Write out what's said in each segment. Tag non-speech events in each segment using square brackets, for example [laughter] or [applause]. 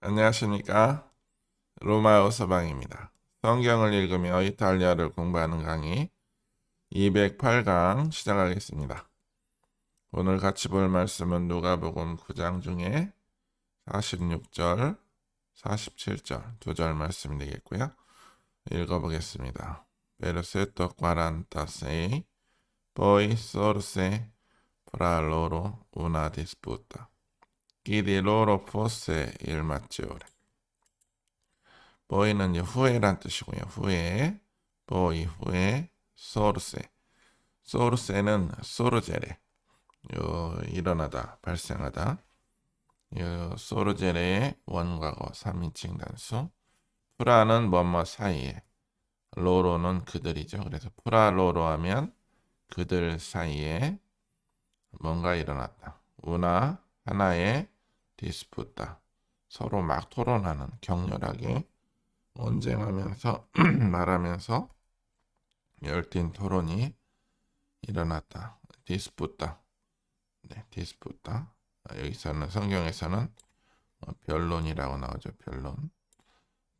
안녕하십니까. 로마어 서방입니다. 성경을 읽으며 이탈리아를 공부하는 강의 208강 시작하겠습니다. 오늘 같이 볼 말씀은 누가복음 9장 중에 46절, 47절 두 절 말씀이 되겠고요. 읽어보겠습니다. 46 Poi sorse fra loro una disputa. Chi di loro fosse il maggiore. 보이는 이제 후에란 뜻이고요. 후에, 보이 후에, 소르세. 소르세는 소르제레. 요 일어나다, 발생하다. 요 소르제레의 원과거 3인칭 단수. 프라는 뭐뭐 사이에. 로로는 그들이죠. 그래서 프라 로로 하면 그들 사이에 뭔가 일어났다. 우나 하나의 디스푸타 서로 막 토론하는 격렬하게 언쟁하면서 [clears throat] 말하면서 열띤 토론이 일어났다. 디스푸타 네, 디스푸타 여기서는 성경에서는 어, 변론이라고 나오죠. 변론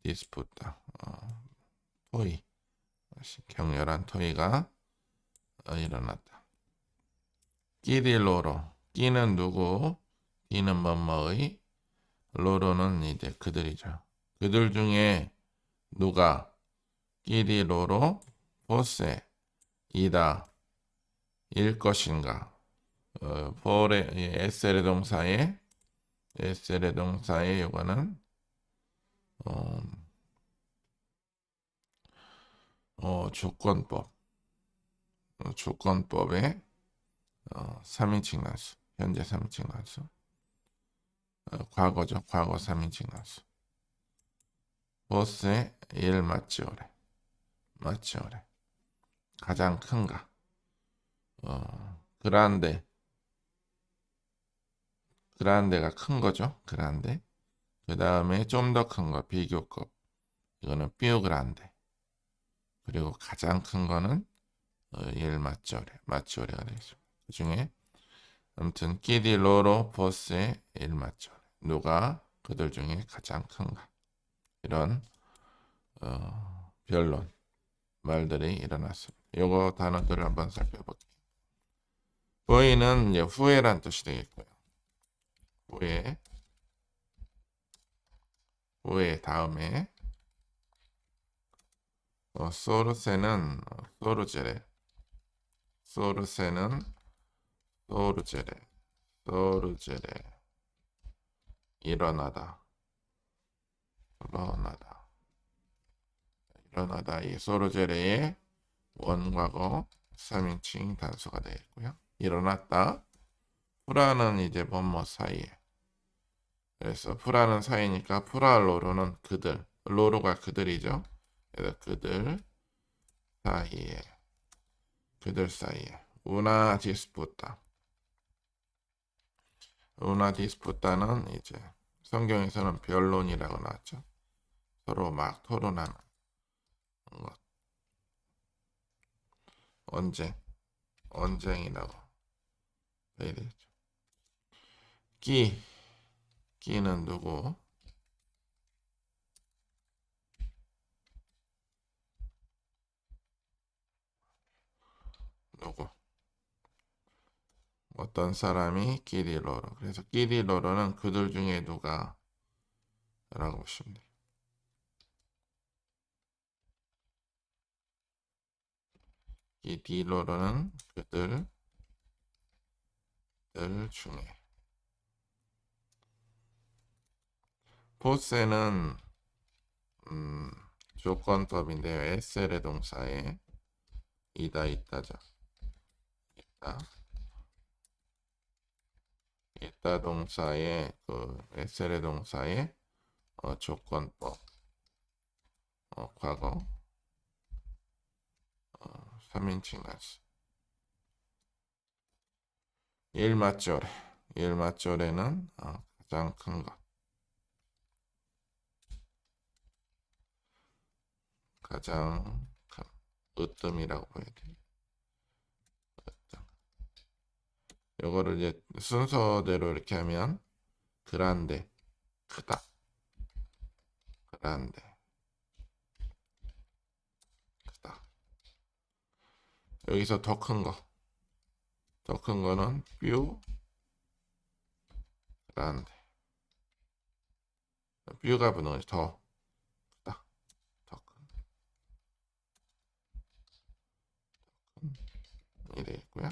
디스푸타 어, 토의 격렬한 토의가 어, 일어났다. 끼릴로로 끼는 누구 이는 뭐뭐의 로로는 이제 그들이죠. 그들 중에 누가 끼리 로로 보세 이다 일 것인가? 어, 포레 에셀의 동사에 에셀의 동사에 요거는 어, 어, 조건법. 어, 조건법의 어, 3인칭 단수 현재 3인칭 단수 어, 과거죠. 과거 3인칭 단수. 보스의 일 마치오레. 마치오레. 가장 큰가. 어, 그란데. 그란데가 큰 거죠. 그란데. 그 다음에 좀 더 큰 거, 비교급. 이거는 삐오 그란데. 그리고 가장 큰 거는 어, 일 마치오레. 마치오레가 되겠습니다. 그 중에 아무튼 끼디 로로 보스의 일 마치오레. 누가 그들 중에 가장 큰가 이런 어, 변론 말들이 일어났습니다. 요거 단어들을 한번 살펴볼게요. 보이는 이제 후회란 뜻이 되겠고요. 후회 후회 다음에 어, 소르세는 어, 소르제레 소르세는 소르제레 소르제레 일어나다. 일어나다. 일어나다. 이 소르제레의 원과거 3인칭 단수가 되겠고요. 일어났다. 프라는 이제 뭐뭐 사이에. 그래서 프라는 사이니까 프라로로는 그들. 로로가 그들이죠. 그래서 그들 사이에. 그들 사이에. 우나 디스푸타. 우나 디스푸타는 이제 성경에서는 변론이라고 나왔죠. 서로 막 토론하는 것. 언쟁, 언쟁이라고 해야 되겠죠. 끼, 끼는 누구? 누구? 어떤 사람이 끼리로로. 그래서 끼리로로는 그들 중에 누가 라고 보시면 돼요. 끼리로로는 그들 들 중에 포세는 음, 조건법인데요. 에셀의 동사에 이다 있다죠. 있다. 있다 동사의 그 에셀의 동사의 어, 조건법 어, 과거 어, 3인칭 가수 일맞조래 일맞조래는 어, 가장 큰것 가장 큰 으뜸이라고 보여야 돼요. 요거를 이제 순서대로 이렇게 하면 그란데 크다 그란데 크다. 여기서 더 큰 거. 더 큰 거는 뷰 그란데 뷰가 분은 더 크다. 더 큰. 이 되겠고요.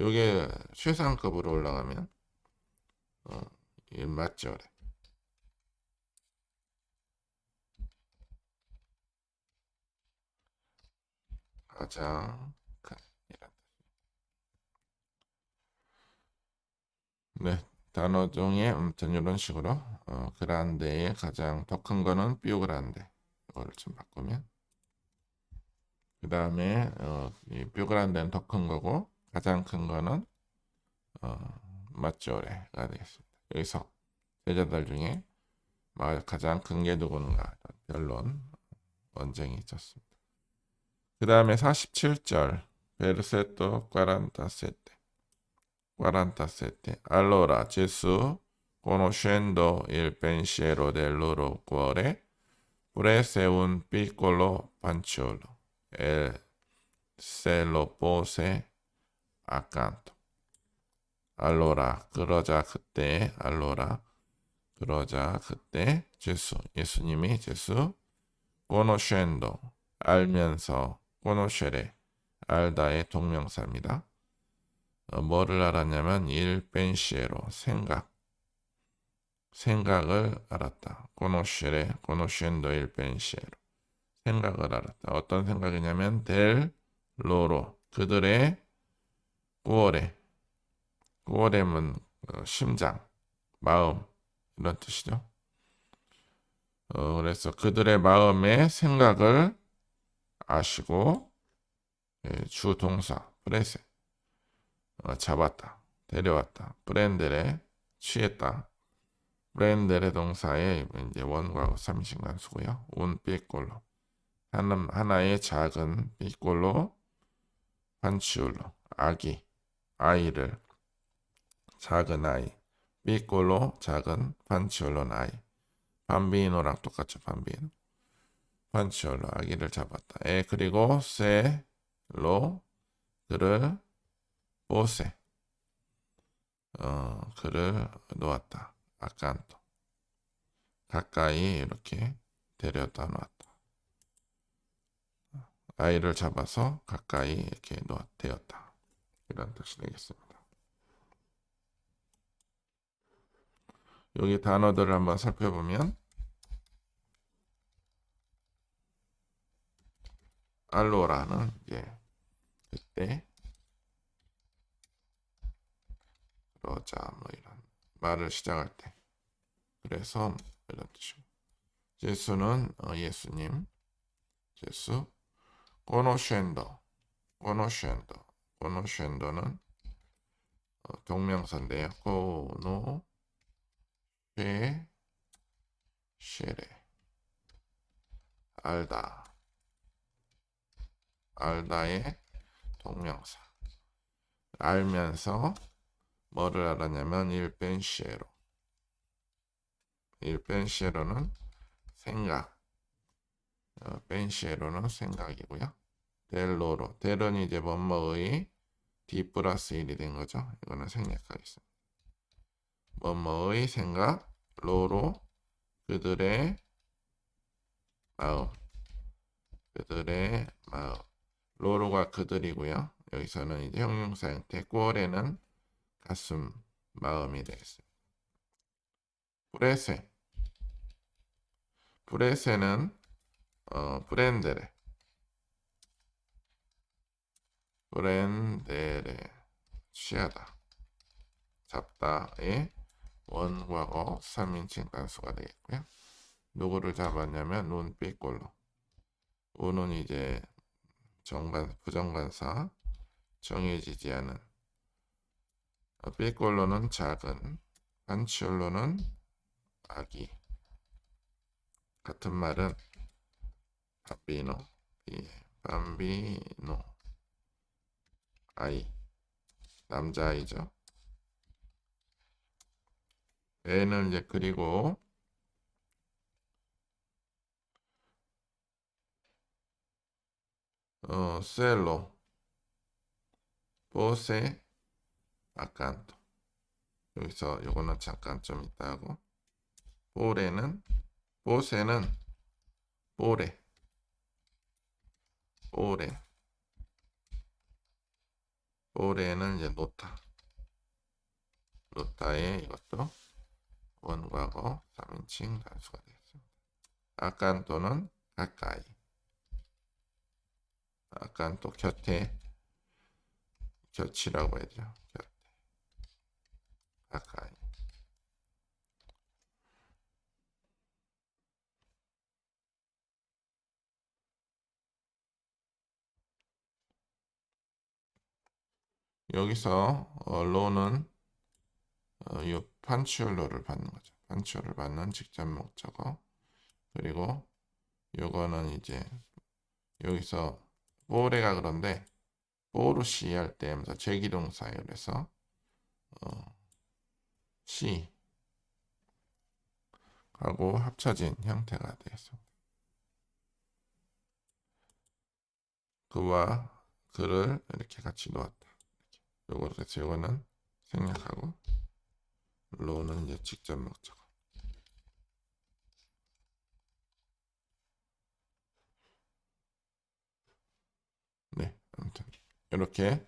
요게 최상급으로 올라가면 어, 이 맞죠? 그래. 가장. 네, 단어 중에 아무튼 이런 식으로 어, 그란데의 가장 더 큰 거는 뷰 그란데 이걸 좀 바꾸면 그 다음에 어, 이 뷰 그란데는 더 큰 거고 가장 큰 거는 어, 맞죠래가 되겠습니다. 여기서 제자들 중에 마- 가장 큰 게 누구는가 결론 원쟁이 있었습니다. 그 다음에 47절 베르세토 47 47 Allora Gesù conoscendo il pensiero del loro cuore prese un piccolo fanciullo e se lo pose accanto allora 그러자 그때 allora 그러자 그때 예수 예수님이 예수 conoscendo 알면서 conoscere 알다의 동명사입니다. 어, 뭐를 알았냐면 pensiero 생각 생각을 알았다. conoscendo il pensiero 생각을 알았다. 어떤 생각이냐면 del loro 그들의 cuore cuore는 어, 심장 마음 이런 뜻이죠. 어, 그래서 그들의 마음의 생각을 아시고 예, 주 동사 프레세 어, 잡았다 데려왔다 브랜델에 취했다. 브랜델의 동사에 이제 원과거 삼인칭 단수고요. 운 삐꼴로. 하나, 하나의 작은 삐꼴로 판치울로 아기 아이를 작은 아이 삐꼴로 작은 판치올로는 아이. 밤비노랑 똑같죠 밤비노 판치올로 아기를 잡았다. 에 그리고 세로 그를 보세. 어 그를 놓았다. 아칸토 가까이 이렇게 데려다 놓았다. 아이를 잡아서 가까이 이렇게 놓았 되었다 이런 뜻이 되겠습니다. 여기 단어들을 한번 살펴보면 알로라는 이제 그때 그러자 뭐 이런 말을 시작할 때 그래서 이런 뜻이고 예수는 어, 예수님 예수 conoscendo conoscendo는 어, 동명사인데요. conoscere 알다 알다의 동명사 알면서 뭐를 알았냐면 il pensiero는 생각 어, pensiero는 생각이고요. 델로로 델은 이제 뭐뭐의 D 플러스 1이 된 거죠. 이거는 생략하겠습니다. 뭐뭐의 생각 로로 그들의 마음 그들의 마음 로로가 그들이고요. 여기서는 이제 형용사 형태 꼴에는 가슴 마음이 되겠습니다. 브레세 브레세는 어, 브랜데레 브랜데레 취하다. 잡다의 원과거 3인칭 단수가 되겠고요. 누구를 잡았냐면 눈빛꼴로. 우는 이제 정관 부정관사 정해지지 않은. 어, 삐꼴로는 작은 반치올로는 아기. 같은 말은 바비노. 예, 밤비노 아이 남자아이죠. 애는 이제 그리고 어, 셀로 보세 아칸토. 여기서 요거는 잠깐 좀 있다 하고. 보레는 보세는 보레 보레 보레는 이제 노타. 노타에 이것도 원과거 3인칭 단수가 되겠습니다. 아칸토는 가까이. 아칸토 곁에 곁이라고 해야죠. 곁에. 가까이. 여기서 어, 로는 어, 이 판치올로를 받는 거죠. 판치올을 받는 직접 목적어. 그리고 요거는 이제 여기서 보레가 그런데 보르시 할 때 하면서 제기동사예요. 그래서 어, 시 하고 합쳐진 형태가 되겠습니다. 그와 그를 이렇게 같이 놓았다. 요거 그래서 요거는 생략하고 로는 이제 직접 목적어. 네, 아무튼 이렇게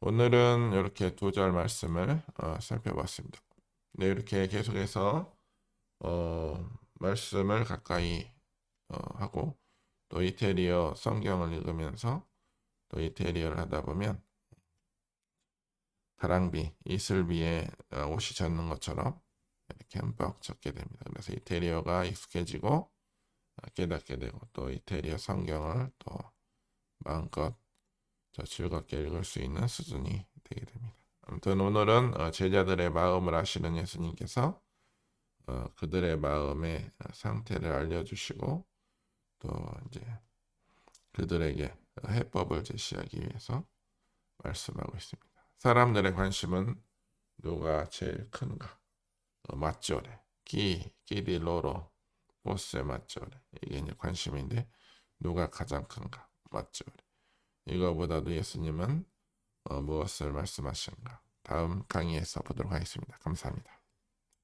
오늘은 이렇게 두 절 말씀을 어, 살펴봤습니다. 네, 이렇게 계속해서 어, 말씀을 가까이 어, 하고 또 이태리어 성경을 읽으면서 또 이태리어를 하다 보면 가랑비, 이슬비에 어, 옷이 젖는 것처럼 이렇게 흠뻑 젖게 됩니다. 그래서 이태리어가 익숙해지고 어, 깨닫게 되고 또 이태리어 성경을 또 마음껏 더 즐겁게 읽을 수 있는 수준이 되게 됩니다. 아무튼 오늘은 어, 제자들의 마음을 아시는 예수님께서 어, 그들의 마음의 상태를 알려주시고 또 이제 그들에게 해법을 제시하기 위해서 말씀하고 있습니다. 사람들의 관심은 누가 제일 큰가? 어, 맞죠래. 기, 끼리 로로, 보스에 맞죠래. 이게 이제 관심인데 누가 가장 큰가? 맞죠래. 이거보다도 예수님은 어, 무엇을 말씀하신가? 다음 강의에서 보도록 하겠습니다. 감사합니다.